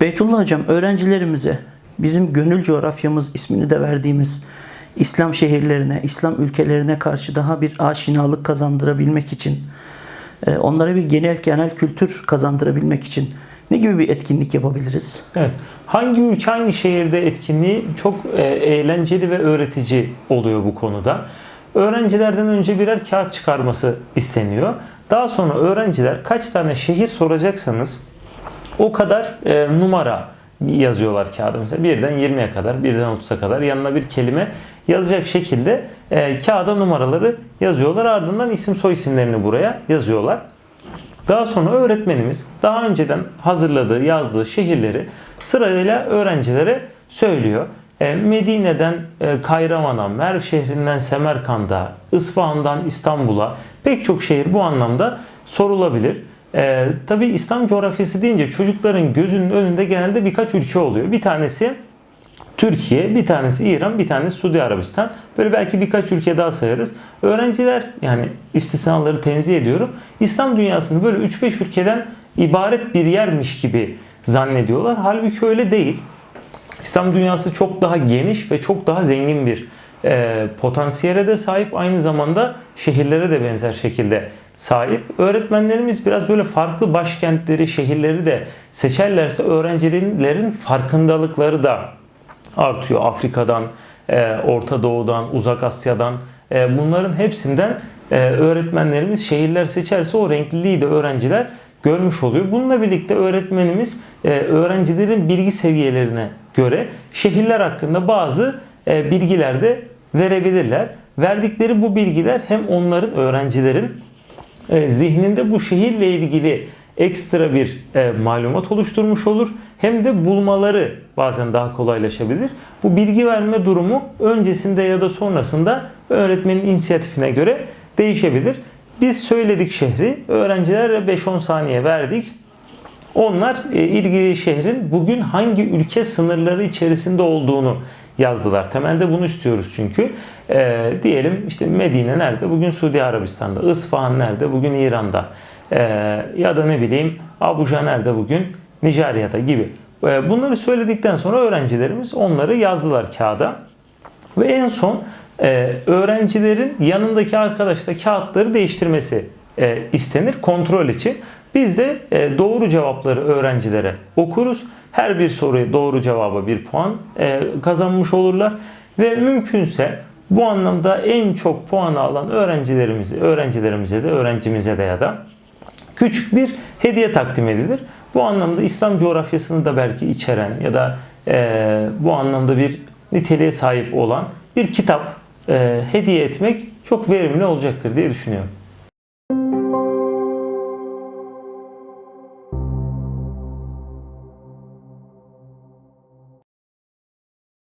Beytullah Hocam öğrencilerimize bizim gönül coğrafyamız ismini de verdiğimiz İslam şehirlerine, İslam ülkelerine karşı daha bir aşinalık kazandırabilmek için, e, onlara bir genel genel kültür kazandırabilmek için ne gibi bir etkinlik yapabiliriz? Evet. Hangi ülke hangi şehirde etkinliği çok e, eğlenceli ve öğretici oluyor bu konuda. Öğrencilerden önce birer kağıt çıkarması isteniyor. Daha sonra öğrenciler kaç tane şehir soracaksanız o kadar e, numara yazıyorlar kağıda. Mesela birden 20'ye kadar, birden 30'a kadar yanına bir kelime yazacak şekilde e, kağıda numaraları yazıyorlar. Ardından isim soy isimlerini buraya yazıyorlar. Daha sonra öğretmenimiz daha önceden hazırladığı, yazdığı şehirleri sırayla öğrencilere söylüyor. E, Medine'den e, Kayraman'a, Merv şehrinden Semerkand'a, İsfahan'dan İstanbul'a pek çok şehir bu anlamda sorulabilir. E, Tabi İslam coğrafyası deyince çocukların gözünün önünde genelde birkaç ülke oluyor. Bir tanesi Türkiye, bir tanesi İran, bir tanesi Suudi Arabistan. Böyle belki birkaç ülke daha sayarız. Öğrenciler yani istisnaları tenzih ediyorum. İslam dünyasını böyle 3-5 ülkeden ibaret bir yermiş gibi zannediyorlar. Halbuki öyle değil. İslam dünyası çok daha geniş ve çok daha zengin bir e, potansiyele de sahip. Aynı zamanda şehirlere de benzer şekilde sahip. Öğretmenlerimiz biraz böyle farklı başkentleri, şehirleri de seçerlerse öğrencilerin farkındalıkları da artıyor. Afrika'dan, e, Orta Doğu'dan, Uzak Asya'dan e, bunların hepsinden e, öğretmenlerimiz şehirler seçerse o renkliliği de öğrenciler görmüş oluyor. Bununla birlikte öğretmenimiz e, öğrencilerin bilgi seviyelerine göre şehirler hakkında bazı bilgiler de verebilirler. Verdikleri bu bilgiler hem onların öğrencilerin e, zihninde bu şehirle ilgili ekstra bir e, malumat oluşturmuş olur. Hem de bulmaları bazen daha kolaylaşabilir. Bu bilgi verme durumu öncesinde ya da sonrasında öğretmenin inisiyatifine göre değişebilir. Biz söyledik şehri, öğrencilere 5-10 saniye verdik. Onlar e, ilgili şehrin bugün hangi ülke sınırları içerisinde olduğunu yazdılar. Temelde bunu istiyoruz çünkü. E, diyelim işte Medine nerede? Bugün Suudi Arabistan'da. Isfahan nerede? Bugün İran'da. E, ya da ne bileyim Abuja nerede bugün? Nijerya'da gibi. E, bunları söyledikten sonra öğrencilerimiz onları yazdılar kağıda. Ve en son e, öğrencilerin yanındaki arkadaşla kağıtları değiştirmesi e, istenir kontrol için. Biz de e, doğru cevapları öğrencilere okuruz. Her bir soruya doğru cevaba bir puan e, kazanmış olurlar. Ve mümkünse bu anlamda en çok puanı alan öğrencilerimize, öğrencilerimize de öğrencimize de ya da küçük bir hediye takdim edilir. Bu anlamda İslam coğrafyasını da belki içeren ya da e, bu anlamda bir niteliğe sahip olan bir kitap hediye etmek çok verimli olacaktır diye düşünüyorum.